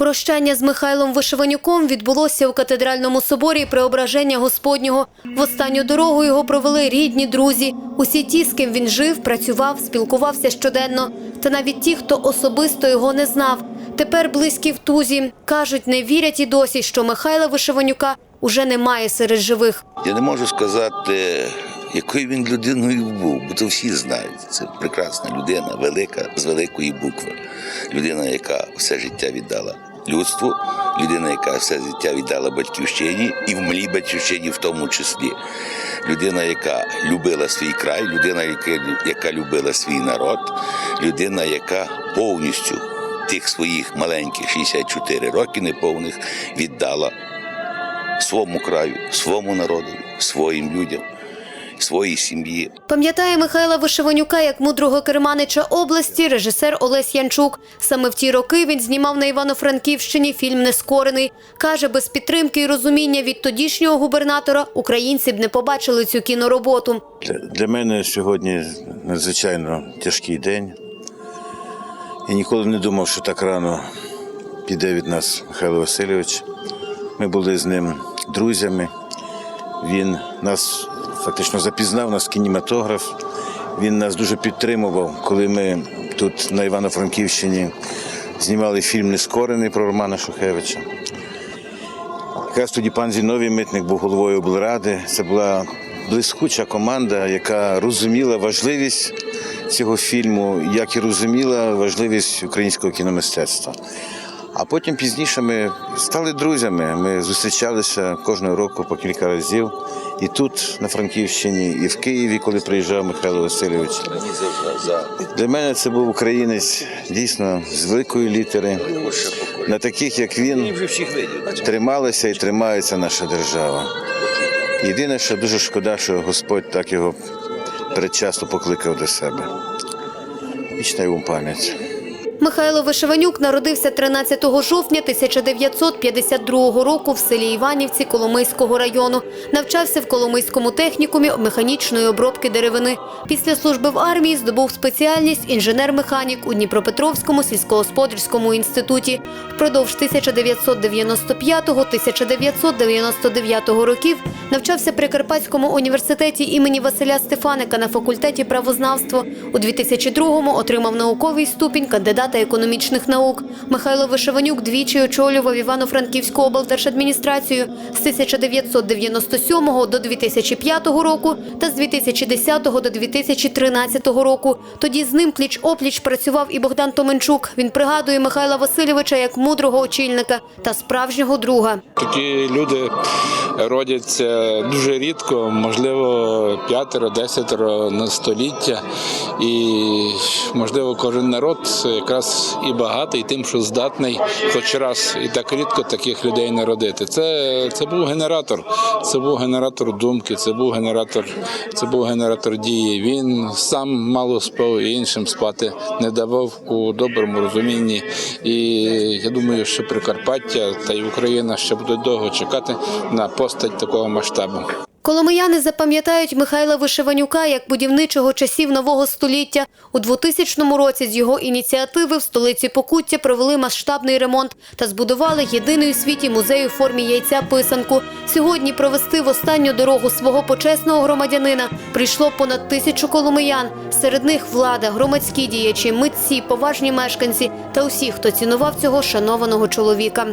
Прощання з Михайлом Вишиванюком відбулося у катедральному соборі Преображення Господнього. В останню дорогу його провели рідні, друзі. Усі ті, з ким він жив, працював, спілкувався щоденно. Та навіть ті, хто особисто його не знав. Тепер близькі в тузі. Кажуть, не вірять і досі, що Михайла Вишиванюка уже немає серед живих. Я не можу сказати, якою він людиною був, бо то всі знають. Це прекрасна людина, велика, з великої букви. Людина, яка все життя віддала людству, людина, яка все життя віддала батьківщині і в малій батьківщині в тому числі. Людина, яка любила свій край, людина, яка любила свій народ, людина, яка повністю тих своїх маленьких 64 роки неповних віддала своєму краю, своєму народу, своїм людям, своїй сім'ї. Пам'ятає Михайла Вишиванюка як мудрого керманича області режисер Олесь Янчук. Саме в ті роки він знімав на Івано-Франківщині фільм Нескорений. Каже, без підтримки і розуміння від тодішнього губернатора українці б не побачили цю кінороботу. Для, для мене сьогодні надзвичайно тяжкий день. Я ніколи не думав, що так рано піде від нас Михайло Васильович. Ми були з ним друзями. Він нас фактично запізнав нас кінематограф. Він нас дуже підтримував, коли ми тут на Івано-Франківщині знімали фільм Нескорений про Романа Шухевича. Якраз тоді пан Зіновій Митник був головою облради. Це була блискуча команда, яка розуміла важливість цього фільму, як і розуміла важливість українського кіномистецтва. А потім пізніше ми стали друзями. Ми зустрічалися кожного року по кілька разів. І тут, на Франківщині, і в Києві, коли приїжджав Михайло Васильович. Для мене це був українець дійсно з великої літери. На таких, як він, трималася і тримається наша держава. Єдине, що дуже шкода, що Господь так його передчасно покликав до себе. Вічна йому пам'ять. Михайло Вишиванюк народився 13 жовтня 1952 року в селі Іванівці Коломийського району. Навчався в Коломийському технікумі механічної обробки деревини. Після служби в армії здобув спеціальність інженер-механік у Дніпропетровському сільськогосподарському інституті. Впродовж 1995-1999 років навчався при Карпатському університеті імені Василя Стефаника на факультеті правознавства. У 2002-му отримав науковий ступінь кандидата економічних наук. Михайло Вишиванюк двічі очолював Івано-Франківську облдержадміністрацію з 1997 до 2005 року та з 2010 до 2013 року. Тоді з ним пліч-опліч працював і Богдан Томенчук. Він пригадує Михайла Васильовича як мудрого очільника та справжнього друга. Такі люди родяться дуже рідко, можливо, п'ятеро, десятеро на століття. І можливо, кожен народ якраз і багатий тим, що здатний хоч раз і так рідко таких людей народити. Це, це був генератор, це був генератор думки, це був генератор, це був генератор дії. Він сам мало спав і іншим спати не давав у доброму розумінні. І я думаю, що Прикарпаття та й Україна ще будуть довго чекати на постать такого масштабу. Коломияни запам'ятають Михайла Вишиванюка як будівничого часів нового століття. У 2000 році з його ініціативи в столиці Покуття провели масштабний ремонт та збудували єдиний у світі музей у формі яйця писанку. Сьогодні провести в останню дорогу свого почесного громадянина прийшло понад тисячу коломиян. Серед них влада, громадські діячі, митці, поважні мешканці та усі, хто цінував цього шанованого чоловіка.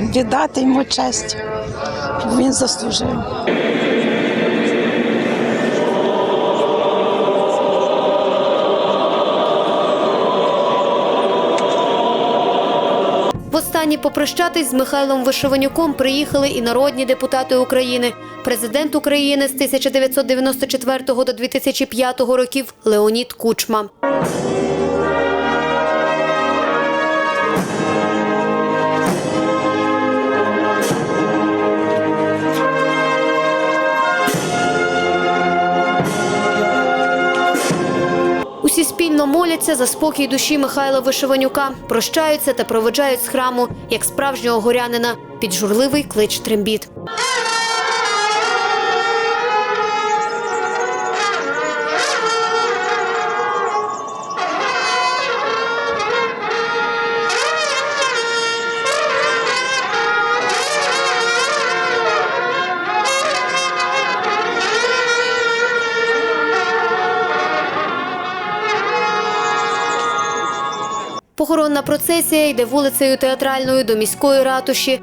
Віддати йому честь. Він заслужив. Востаннє попрощатись з Михайлом Вишиванюком приїхали і народні депутати України. Президент України з 1994 до 2005 років Леонід Кучма. Усі моляться за спокій душі Михайла Вишиванюка, прощаються та проведжають з храму як справжнього горянина під журливий клич трембіт. Похоронна процесія йде вулицею театральною до міської ратуші.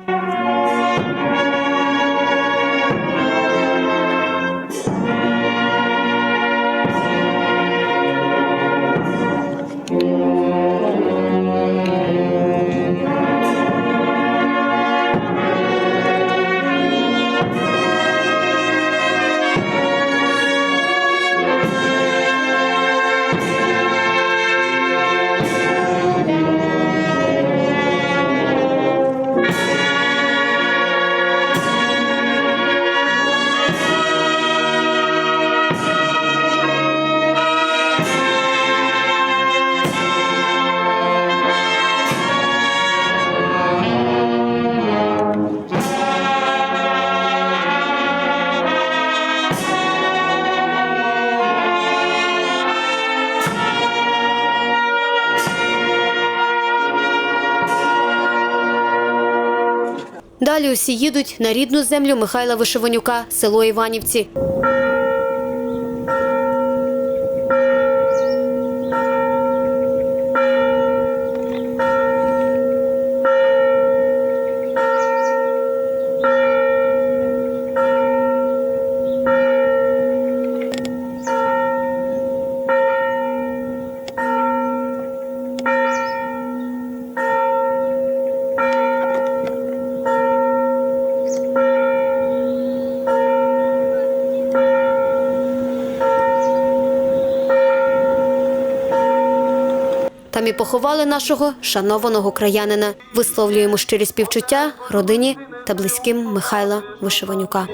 Далі усі їдуть на рідну землю Михайла Вишиванюка, село Іванівці. Там поховали нашого шанованого краянина. Висловлюємо щирі співчуття родині та близьким Михайла Вишиванюка.